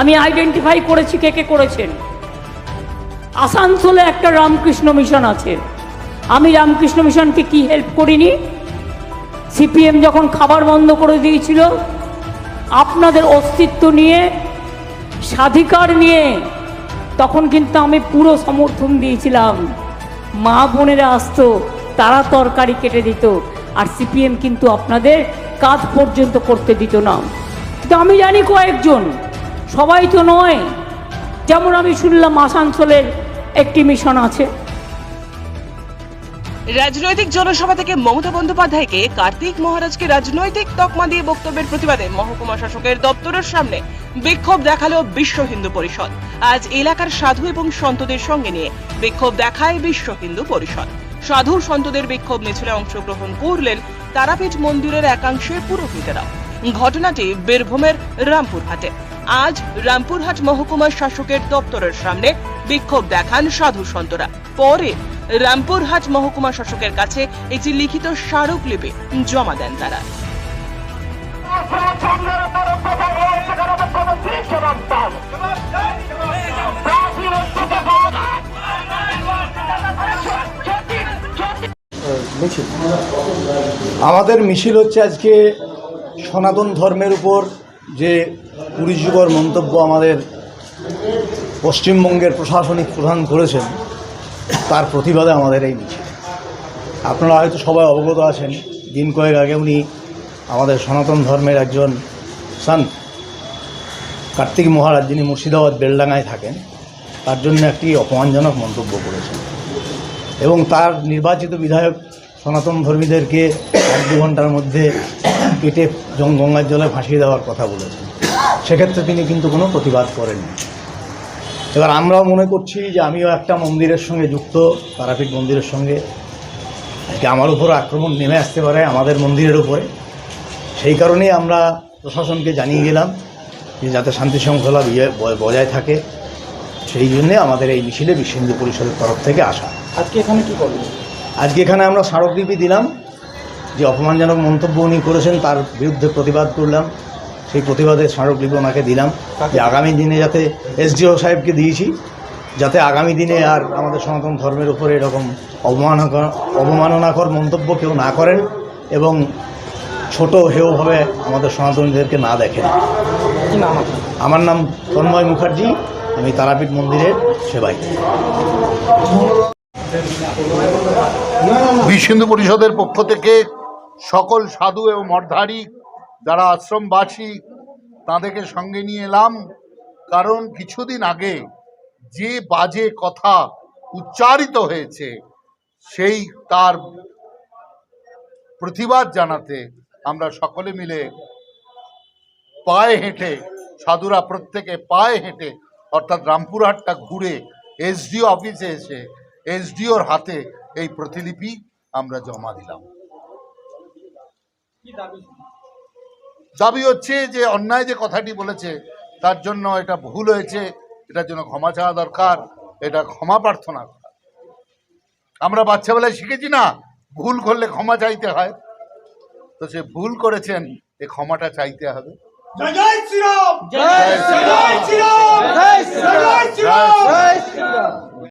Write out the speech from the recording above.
আমি আইডেন্টিফাই করেছি কে কে করেছেন। আসানসোলে একটা রামকৃষ্ণ মিশন আছে। আমি রামকৃষ্ণ মিশনকে কি হেল্প করিনি? সিপিএম যখন খাবার বন্ধ করে দিয়েছিল, আপনাদের অস্তিত্ব নিয়ে, স্বাধিকার নিয়ে, তখন কিন্তু আমি পুরো সমর্থন দিয়েছিলাম। মা বোনেরা আসতো, তারা তরকারি কেটে দিত, আর সিপিএম কিন্তু আপনাদের কাজ পর্যন্ত করতে দিত না। কিন্তু আমি জানি কয়েকজন সবাই তো নয়। যেমন আমি শুনলাম আসানসোলের একটি মিশন আছে। রাজনৈতিক জনসভা থেকে মমতা বন্দ্যোপাধ্যায়কে কার্তিক মহারাজকে রাজনৈতিক তকমা দিয়ে বক্তব্যের প্রতিবাদে মহকুমা শাসকের দপ্তরের সামনে বিক্ষোভ দেখাল বিশ্ব হিন্দু পরিষদ। আজ এলাকার সাধু এবং সন্তদের সঙ্গে নিয়ে বিক্ষোভ দেখায় বিশ্ব হিন্দু পরিষদ। সাধু সন্তদের বিক্ষোভ মিছিলে অংশগ্রহণ করলেন তারাপীঠ মন্দিরের একাংশের পুরোহিতেরাও। ঘটনাটি বীরভূমের রামপুরহাটে। আজ রামপুরহাট মহকুমার শাসকের দপ্তরের সামনে বিক্ষোভ দেখান সাধু সন্তরা। পরে রামপুরহাট মহকুমা শাসকের কাছে একটি লিখিত স্মারকলিপি জমা দেন তারা। আমাদের মিছিল হচ্ছে আজকে সনাতন ধর্মের উপর যে কুড়িযুগর মন্তব্য আমাদের পশ্চিমবঙ্গের প্রশাসনিক প্রধান করেছেন, তার প্রতিবাদে আমাদের এই মিছিল। আপনারা হয়তো সবাই অবগত আছেন, দিন কয়েক আগে উনি আমাদের সনাতন ধর্মের একজন সন্ত, কার্তিক মহারাজ যিনি মুর্শিদাবাদ বেলডাঙ্গায় থাকেন, তার জন্য একটি অপমানজনক মন্তব্য করেছেন। এবং তার নির্বাচিত বিধায়ক সনাতন ধর্মীদেরকে এক দু ঘণ্টার মধ্যে পেটে গঙ্গার জলে ভাসিয়ে দেওয়ার কথা বলেছেন। সেক্ষেত্রে তিনি কিন্তু কোনো প্রতিবাদ করেননি। এবার আমরাও মনে করছি যে আমিও একটা মন্দিরের সঙ্গে যুক্ত, তারাপীঠ মন্দিরের সঙ্গে। আজকে আমার উপর আক্রমণ নেমে আসতে পারে আমাদের মন্দিরের উপরে। সেই কারণেই আমরা প্রশাসনকে জানিয়ে গেলাম যে যাতে শান্তি শৃঙ্খলা বজায় থাকে। সেই জন্যে আমাদের এই মিছিলে বিশ্ব হিন্দু পরিষদের তরফ থেকে আসা। আজকে এখানে কী করবেন আজকে এখানে আমরা স্মারকলিপি দিলাম যে অপমানজনক মন্তব্য উনি করেছেন তার বিরুদ্ধে প্রতিবাদ করলাম সেই প্রতিবাদের স্মারকলিপি ওনাকে দিলাম যে আগামী দিনে যাতে এসডিও সাহেবকে দিয়েছি যাতে আগামী দিনে আর আমাদের সনাতন ধর্মের উপরে এরকম অবমানকর অবমাননাকর মন্তব্য কেউ না করেন এবং ছোট হেয়ভাবে আমাদের সনাতনীদেরকে না দেখেন। আমার নাম তন্ময় মুখার্জি আমি তারাপীঠ মন্দিরের সেবাই বিশ্ব হিন্দু পরিষদের পক্ষ থেকে সকল সাধু এবং মঠধারী, যারা আশ্রমবাসী, তাদেরকে সঙ্গে নিয়ে এলাম। কারণ কিছুদিন আগে যে বাজে কথা উচ্চারিত হয়েছে, সেই তার প্রতিবাদ জানাতে আমরা সকলে মিলে পায়ে হেঁটে, সাধুরা প্রত্যেকে পায়ে হেঁটে, অর্থাৎ রামপুরহাটটা ঘুরে এসডিও অফিসে এসে এসডিওর হাতে এই প্রতিলিপি আমরা জমা দিলাম। দাবি? হচ্ছে যে অন্যায় যে কথাটি বলেছে তার জন্য এটা ভুল হয়েছে এটার জন্য ক্ষমা চাওয়া দরকার এটা ক্ষমা প্রার্থনা করা। আমরা বাচ্চাবেলায় শিখেছি না ভুল করলে ক্ষমা চাইতে হয়। তো সে ভুল করেছেন এই ক্ষমাটা চাইতে হবে। জয় শ্রীরাম! জয় শ্রীরাম। জয় শ্রীরাম।